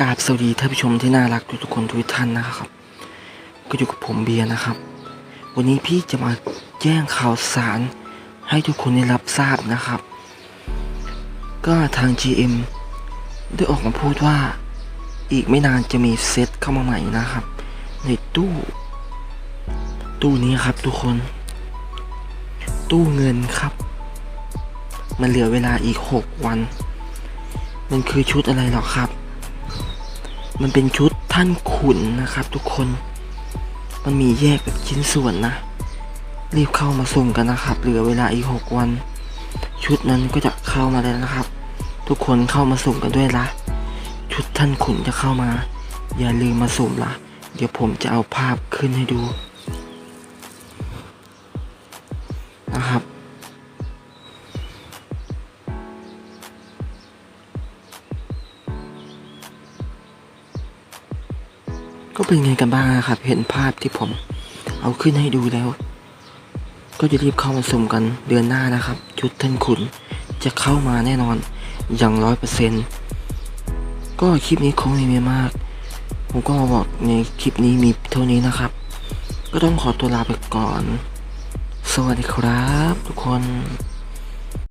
กราบสวัสดีท่านผู้ชมที่น่ารักทุกคนทุกท่านนะครับ ก็อยู่กับผมเบียร์นะครับ วันนี้พี่จะมาแจ้งข่าวสารให้ทุกคนได้รับทราบนะครับ ก็ทาง GM ได้ออกมาพูดว่าอีกไม่นานจะมีเซตเข้ามาใหม่นะครับ ในตู้ ตู้นี้ครับทุกคน ตู้เงินครับ มันเหลือเวลาอีก 6 วัน มันคือชุดอะไรหรอครับ มันเป็นชุดท่านขุนนะครับทุกคน มันมีแยกแบบชิ้นส่วนนะ รีบเข้ามาส่งกันนะครับ เหลือเวลาอีก6วัน ชุดนั้นก็จะเข้ามาแล้วนะครับ ทุกคนเข้ามาส่งกันด้วยละชุดท่านขุนจะเข้ามา อย่าลืมมาสุ่มละเดี๋ยวผมจะเอาภาพขึ้นให้ดูนะครับ ก็เป็นไงกันบ้างนะครับ เห็นภาพที่ผมเอาขึ้นให้ดูแล้ว ก็จะรีบเข้ามาสุ่มกันเดือนหน้านะครับ ชุดท่านขุนจะเข้ามาแน่นอนอย่างร้อยเปอร์เซ็นต์ก็คลิปนี้คงไม่มีมาก ผมก็มาบอกในคลิปนี้มีเท่านี้นะครับ ก็ต้องขอตัวลาไปก่อน สวัสดีครับทุกคน